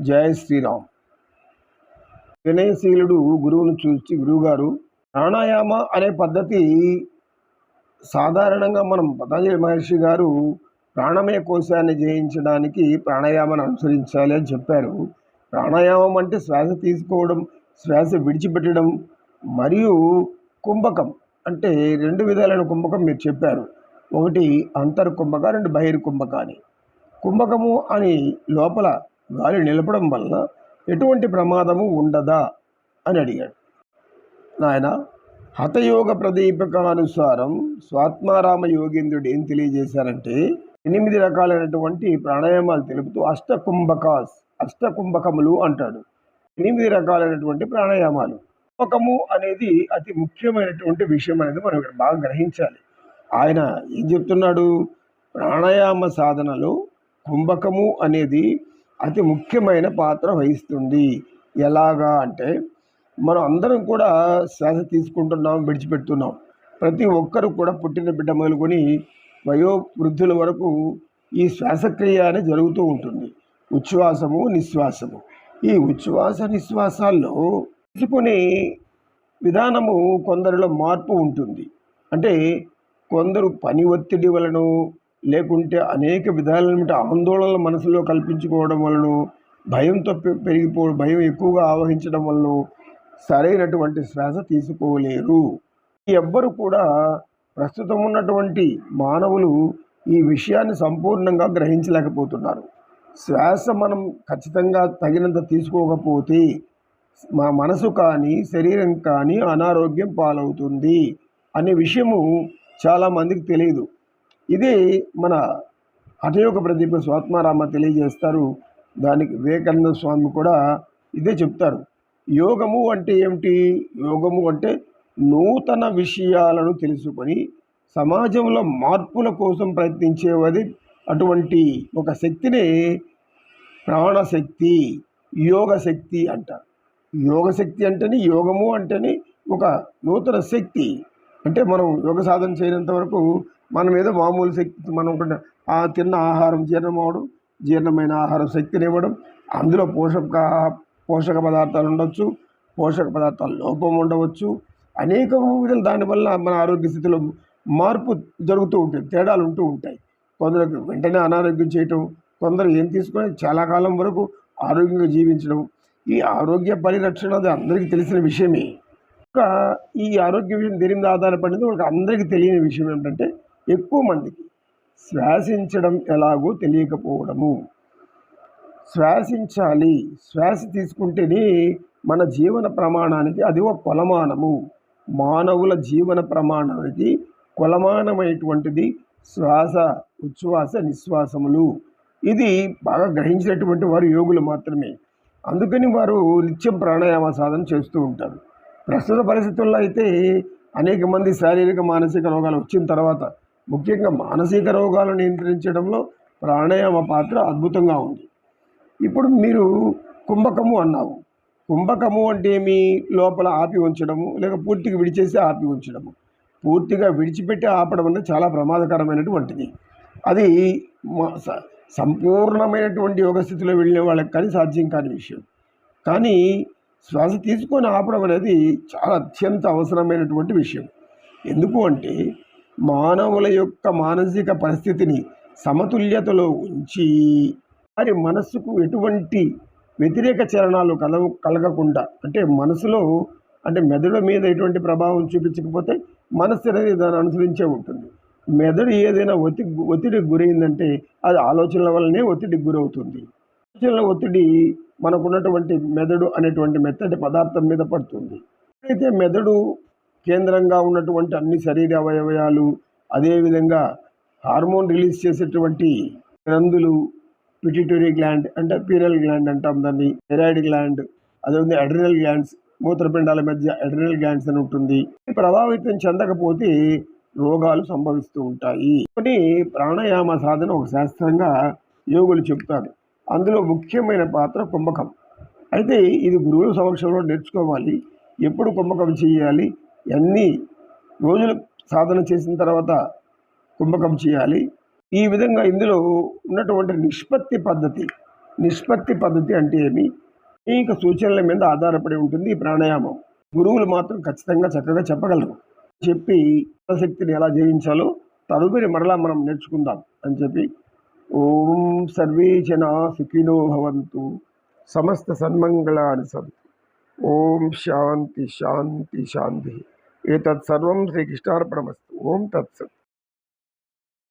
జయ శ్రీరామ్. వినయశీలుడు గురువును చూసి గురువుగారు ప్రాణాయామ అనే పద్ధతి సాధారణంగా మనం పతంజలి మహర్షి గారు ప్రాణమయ కోశాన్ని జయించడానికి ప్రాణాయామాన్ని అనుసరించాలి అని చెప్పారు. ప్రాణాయామం అంటే శ్వాస తీసుకోవడం శ్వాస విడిచిపెట్టడం మరియు కుంభకం అంటే రెండు విధాలైన కుంభకం మీరు చెప్పారు. ఒకటి అంతర్ కుంభక రెండు బహిర్ కుంభక అని. కుంభకము అని లోపల గాలి నిలపడం వలన ఎటువంటి ప్రమాదము ఉండదా అని అడిగాడు. నాయన హతయోగ ప్రదీపకానుసారం స్వాత్మారామ యోగేంద్రుడు ఏం తెలియజేశారంటే ఎనిమిది రకాలైనటువంటి ప్రాణాయామాలు తెలుపుతూ అష్టకుంభకాస్ అష్టకుంభకములు అంటాడు. ఎనిమిది రకాలైనటువంటి ప్రాణాయామాలు. కుంభకము అనేది అతి ముఖ్యమైనటువంటి విషయం అనేది మనం ఇక్కడ బాగా గ్రహించాలి. ఆయన ఏం చెప్తున్నాడు? ప్రాణాయామ సాధనలో కుంభకము అనేది అతి ముఖ్యమైన పాత్ర వహిస్తుంది. ఎలాగా అంటే మనం అందరం కూడా శ్వాస తీసుకుంటున్నాం విడిచిపెడుతున్నాం. ప్రతి ఒక్కరు కూడా పుట్టిన బిడ్డ మొదలుకొని వయోవృద్ధుల వరకు ఈ శ్వాసక్రియ అనేది జరుగుతూ ఉంటుంది. ఉచ్ఛ్వాసము నిశ్వాసము. ఈ ఉచ్ఛ్వాస నిశ్వాసాల్లో తీసుకునే విధానము కొందరిలో మార్పు ఉంటుంది. అంటే కొందరు పని ఒత్తిడి వలన లేకుంటే అనేక విధాలైన ఆందోళనలు మనసులో కల్పించుకోవడం వలన భయంతో పెరిగిపో భయం ఎక్కువగా ఆవహించడం వలన సరైనటువంటి శ్వాస తీసుకోలేరు. ఎవ్వరు కూడా ప్రస్తుతం ఉన్నటువంటి మానవులు ఈ విషయాన్ని సంపూర్ణంగా గ్రహించలేకపోతున్నారు. శ్వాస మనం ఖచ్చితంగా తగినంత తీసుకోకపోతే మా మనసు కానీ శరీరం కానీ అనారోగ్యం పాలవుతుంది అనే విషయము చాలామందికి తెలియదు. ఇది మన హఠయోగ ప్రదీప స్వాత్మారామ తెలియజేస్తారు. దానికి వివేకానంద స్వామి కూడా ఇదే చెప్తారు. యోగము అంటే ఏమిటి? యోగము అంటే నూతన విషయాలను తెలుసుకొని సమాజంలో మార్పుల కోసం ప్రయత్నించేవది అటువంటి ఒక శక్తినే ప్రాణశక్తి యోగ శక్తి అంటారు. యోగ శక్తి అంటేనే యోగము అంటేనే ఒక నూతన శక్తి. అంటే మనం యోగ సాధన చేయనంత వరకు మనం ఏదో మామూలు శక్తి మనం ఆ తిన్న ఆహారం జీర్ణం అవడం జీర్ణమైన ఆహారం శక్తిని ఇవ్వడం అందులో పోషక పోషక పదార్థాలు ఉండొచ్చు పోషక పదార్థాల లోపం ఉండవచ్చు. అనేక విధాలు దానివల్ల మన ఆరోగ్య స్థితిలో మార్పు జరుగుతూ ఉంటుంది తేడాలు ఉంటూ ఉంటాయి. కొందరికి వెంటనే అనారోగ్యం చేయటం కొందరు ఏం తీసుకొని చాలా కాలం వరకు ఆరోగ్యంగా జీవించడం. ఈ ఆరోగ్య పరిరక్షణ అది అందరికీ తెలిసిన విషయమే. ఇంకా ఈ ఆరోగ్య విషయం దేని మీద ఆధారపడింది వాళ్ళకి అందరికీ తెలియని విషయం ఏంటంటే ఎక్కువ మందికి శ్వాసించడం ఎలాగో తెలియకపోవడము. శ్వాసించాలి. శ్వాస తీసుకుంటేనే మన జీవన ప్రమాణానికి అది ఒక కొలమానము. మానవుల జీవన ప్రమాణానికి కొలమానమైనటువంటిది శ్వాస ఉచ్ఛ్వాస నిశ్వాసములు. ఇది బాగా గ్రహించినటువంటి వారు యోగులు మాత్రమే. అందుకని వారు నిత్యం ప్రాణాయామ సాధన చేస్తూ ఉంటారు. ప్రస్తుత పరిస్థితుల్లో అయితే అనేక మంది శారీరక మానసిక రోగాలు వచ్చిన తర్వాత ముఖ్యంగా మానసిక రోగాలను నియంత్రించడంలో ప్రాణాయామ పాత్ర అద్భుతంగా ఉంది. ఇప్పుడు మీరు కుంభకము అన్నావు. కుంభకము అంటే ఏమి? లోపల ఆపి ఉంచడము లేక పూర్తిగా విడిచేసి ఆపి ఉంచడము. పూర్తిగా విడిచిపెట్టి ఆపడం అనేది చాలా ప్రమాదకరమైనటువంటిది. అది స- సంపూర్ణమైనటువంటి యోగ స్థితిలో వెళ్ళే వాళ్ళకి కానీ సాధ్యం కాని విషయం. కానీ శ్వాస తీసుకొని ఆపడం అనేది చాలా అత్యంత అవసరమైనటువంటి విషయం. ఎందుకు అంటే మానవుల యొక్క మానసిక పరిస్థితిని సమతుల్యతలో ఉంచి వారి మనస్సుకు ఎటువంటి వ్యతిరేక చలనాలు కల కలగకుండా అంటే మనసులో అంటే మెదడు మీద ఎటువంటి ప్రభావం చూపించకపోతే మనస్సు అనేది దాన్ని అనుసరించే ఉంటుంది. మెదడు ఏదైనా ఒత్తి ఒత్తిడికి గురైందంటే అది ఆలోచనల వల్లనే ఒత్తిడికి గురవుతుంది. ఆలోచనల ఒత్తిడి మనకున్నటువంటి మెదడు అనేటువంటి మెత్తటి పదార్థం మీద పడుతుంది. అయితే మెదడు కేంద్రంగా ఉన్నటువంటి అన్ని శరీర అవయవాలు అదేవిధంగా హార్మోన్ రిలీజ్ చేసేటువంటి గ్రంథులు పిటిటరీ గ్లాండ్ అంటే పీరల్ గ్లాండ్ అంటాం దాన్ని థైరాయిడ్ గ్లాండ్ అదేవిధంగా అడ్రినల్ గ్లాండ్స్ మూత్రపిండాల మధ్య అడ్రినల్ గ్లాండ్స్ అని ఉంటుంది. ఇది ప్రభావితం చెందకపోతే రోగాలు సంభవిస్తూ ఉంటాయి. కొన్ని ప్రాణాయామ సాధన ఒక శాస్త్రంగా యోగులు చెప్తారు. అందులో ముఖ్యమైన పాత్ర కుంభకం. అయితే ఇది గురువుల సమక్షంలో నేర్చుకోవాలి. ఎప్పుడు కుంభకం చేయాలి? ఎన్ని రోజులు సాధన చేసిన తర్వాత కుంభకం చేయాలి? ఈ విధంగా ఇందులో ఉన్నటువంటి నిష్పత్తి పద్ధతి నిష్పత్తి పద్ధతి అంటే ఏమి? అనేక సూచనల మీద ఆధారపడి ఉంటుంది ఈ ప్రాణాయామం. గురువులు మాత్రం ఖచ్చితంగా చక్కగా చెప్పగలరు. చెప్పి శక్తిని ఎలా జయించాలో తదుపరి మరలా మనం నేర్చుకుందాం అని చెప్పి ओम सर्वे जना सुखिनो भवन्तु, समस्त सन्मंगलानि सन्तु। ओम शांति शांति शांति एतत् सर्वं श्रीकृष्णार्पणमस्तु। ओम तत्सत्।